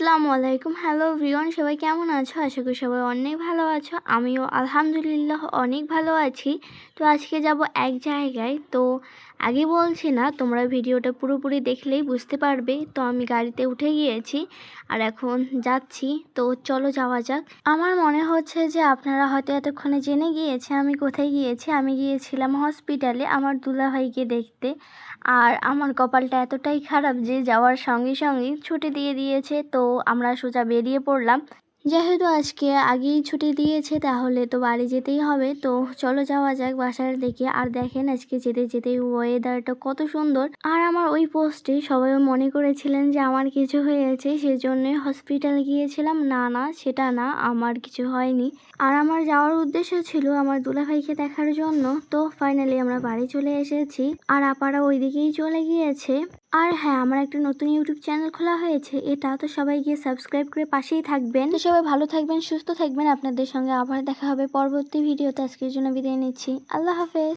আসসালামু আলাইকুম। হ্যালো ভিওন সবাই কেমন আছো? আশা করি সবাই অনেক ভালো আছো। আমিও আলহামদুলিল্লাহ অনেক ভালো আছি। তো আজকে যাব এক জায়গায়। তো আগে বলছি না, তোমরা ভিডিওটা পুরোপুরি দেখলেই বুঝতে পারবে। তো আমি গাড়িতে উঠে গিয়েছি আর এখন যাচ্ছি। তো চলো যাওয়া যাক। আমার মনে হচ্ছে যে আপনারা হয়তো এতক্ষণে জেনে গিয়েছে আমি কোথায় গিয়েছি। আমি গিয়েছিলাম হসপিটালে আমার দুলাভাইকে দেখতে। আর আমার কপালটা এতটাই খারাপ যে যাওয়ার সঙ্গে সঙ্গে ছুটি দিয়ে দিয়েছে। তো আমরা সোজা বেরিয়ে পড়লাম। যেহেতু আজকে আগেই ছুটি দিয়েছে, তাহলে তো বাড়ি যেতেই হবে। তো চলো যাওয়া যাক বাসার দিকে। আর দেখেন আজকে যেতে যেতে ওয়েদারটা কত সুন্দর। আর আমার ওই পোস্টে সবাই মনে করেছিলেন যে আমার কিছু হয়েছে, সেজন্য হসপিটাল গিয়েছিলাম। না না, সেটা না, আমার কিছু হয়নি। আর আমার যাওয়ার উদ্দেশ্য ছিল আমার দুলাভাইকে দেখার জন্য। তো ফাইনালি আমরা বাড়ি চলে এসেছি। আর আপারা ওইদিকেই চলে গিয়েছে। আর হ্যাঁ আমার একটা নতুন ইউটিউব চ্যানেল খোলা হয়েছে, এটা তো সবাই গিয়ে সাবস্ক্রাইব করে পাশেই থাকবেন। তো সবাই ভালো থাকবেন, সুস্থ থাকবেন। আপনাদের সঙ্গে আবার দেখা হবে পরবর্তী ভিডিওতে আজকের জন্য বিদায় নিচ্ছি। আল্লাহ হাফেজ।